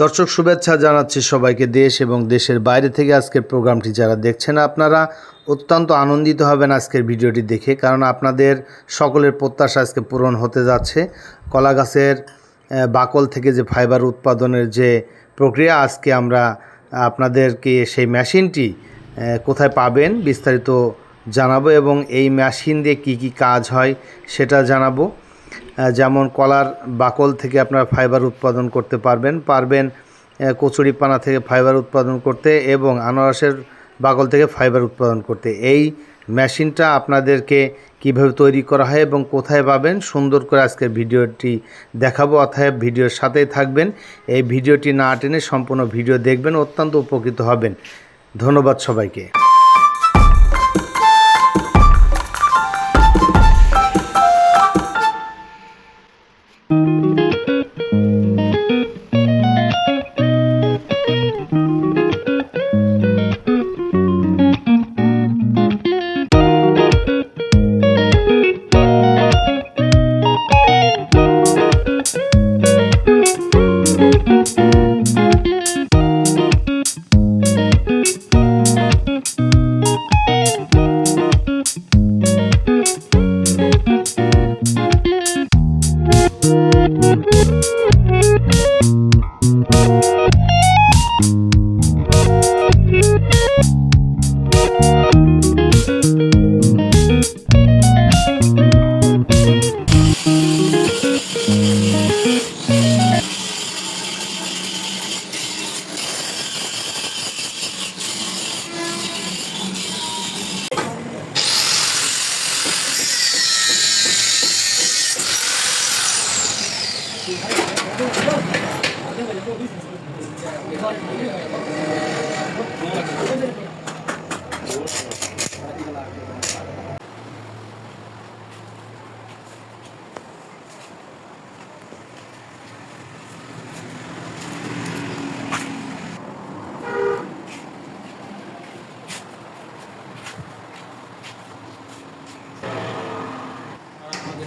দর্শক শুভেচ্ছা জানাচ্ছি সবাইকে দেশ এবং দেশের বাইরে থেকে আজকের প্রোগ্রামটি যারা দেখছেন আপনারা অত্যন্ত আনন্দিত হবেন আজকের ভিডিওটি দেখে, কারণ আপনাদের সকলের প্রত্যাশা আজকে পূরণ হতে যাচ্ছে। কলা গাছের বাকল থেকে যে ফাইবার উৎপাদনের যে প্রক্রিয়া, আজকে আমরা আপনাদেরকে সেই মেশিনটি কোথায় পাবেন বিস্তারিত জানাব এবং এই মেশিন দিয়ে কি কি কাজ হয় সেটা জানাব। যেমন কলার বাকল থেকে আপনারা ফাইবার উৎপাদন করতে পারবেন পারবেন আহ, কচুরিপানা থেকে ফাইবার উৎপাদন করতে এবং আনারসের বাকল থেকে ফাইবার উৎপাদন করতে। এই মেশিনটা আপনাদেরকে কীভাবে তৈরি করা হয় এবং কোথায় পাবেন সুন্দর করে আজকের ভিডিওটি দেখাবো অতএব ভিডিওর সাথেই থাকবেন। এই ভিডিওটি না টেনে সম্পূর্ণ ভিডিও দেখবেন অত্যন্ত উপকৃত হবেন। ধন্যবাদ সবাইকে।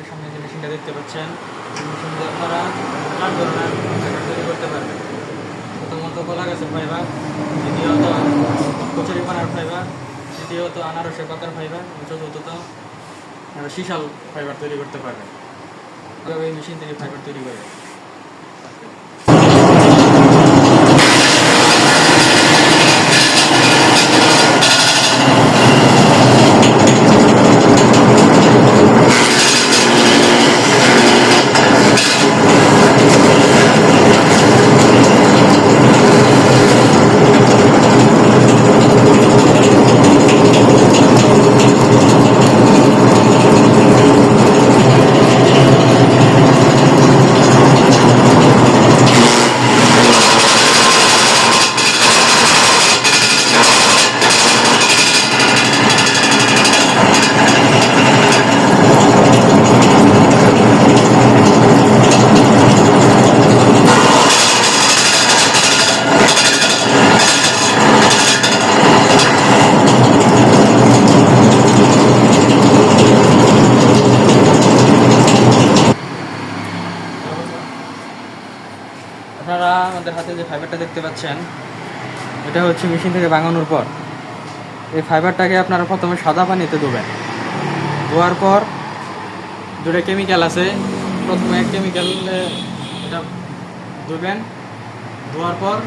সামনে যে মেশিনটা দেখতে পাচ্ছেন মেশিন আপনারা চার ধরনের ফাইবার তৈরি করতে পারবেন। প্রথমত কলা গাছের ফাইবার, দ্বিতীয়ত কচুরি পানার ফাইবার, তৃতীয়ত আনারসের পাতার ফাইবার চতুর্থত শিশাল ফাইবার তৈরি করতে পারবেন। এভাবে মেশিন থেকে ফাইবার তৈরি করে আপনারা আমাদের হাতে যে ফাইবারটা দেখতে পাচ্ছেন, এটা হচ্ছে মেশিন থেকে ভাঙানোর পর। এই ফাইবারটাকে আপনারা প্রথমে সাদা পানিতে ধোবেন। ধোয়ার পর দুটো কেমিক্যাল আছে। প্রথমে এক কেমিক্যাল এটা ধুবেন। ধোয়ার পর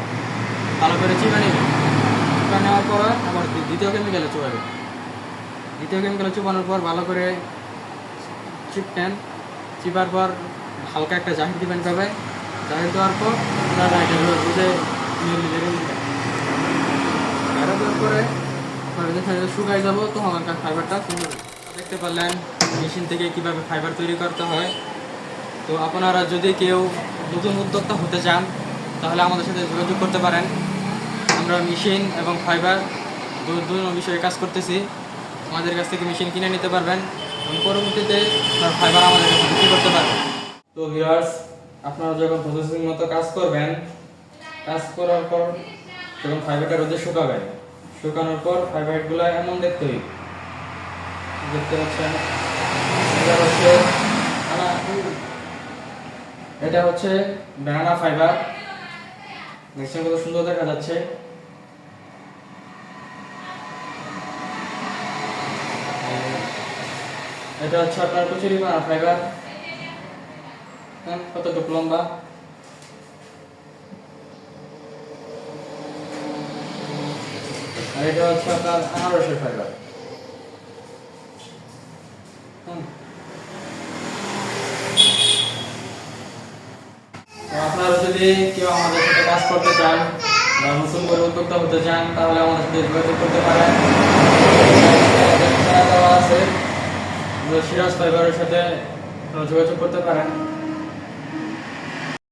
ভালো করে চিপে নেবেন। চিপে নেওয়ার পর আবার দ্বিতীয় কেমিক্যালে চুবাবেন। দ্বিতীয় কেমিক্যালে চুবানোর পর ভালো করে চিপটেন চিপার পর হালকা একটা জাহির দিবেন তবে জাহির দেওয়ার পর আপনারা পরে পরে যখন এটা শুকাই যাব, তখন আপনার ফাইবারটা সুন্দর দেখতে পারলেন মেশিন থেকে কীভাবে ফাইবার তৈরি করতে হয় তো আপনারা যদি কেউ নতুন উদ্যোক্তা হতে চান, তাহলে আমাদের সাথে যোগাযোগ করতে পারেন। আমরা মেশিন এবং ফাইবার দুটো বিষয়ে কাজ করতেছি। আমাদের কাছ থেকে মেশিন কিনে নিতে পারবেন। এবং পরবর্তীতে ফাইবার আমাদের বিক্রি করতে পারবেন। তো ভিউয়ার্স আপনারা যখন প্রসেসিং মতো কাজ করবেন, কাজ করার পর যখন ফাইবারটা রোদে শুকাবেন শুকানোর পর ফাইবারগুলো এমন দেখতে হইবে দেখতে পাচ্ছেন? এটা হচ্ছে এটা হচ্ছে ব্যানানা ফাইবার দেখছেন কত সুন্দর দেখা যাচ্ছে? এটা হচ্ছে আপনার কচুরি পানা ফাইবার হ্যাঁ কতটুকু লম্বা? আর এটা হচ্ছে আপনার আনারসের ফাইবার আপনারা যদি কেউ আমাদের সাথে কাজ করতে চান বা নতুন করে উদ্যোক্তা হতে চান, তাহলে আমাদের সাথে যোগাযোগ করতে পারেন। আছে। সিরাজ ফাইবারের সাথে যোগাযোগ করতে পারেন।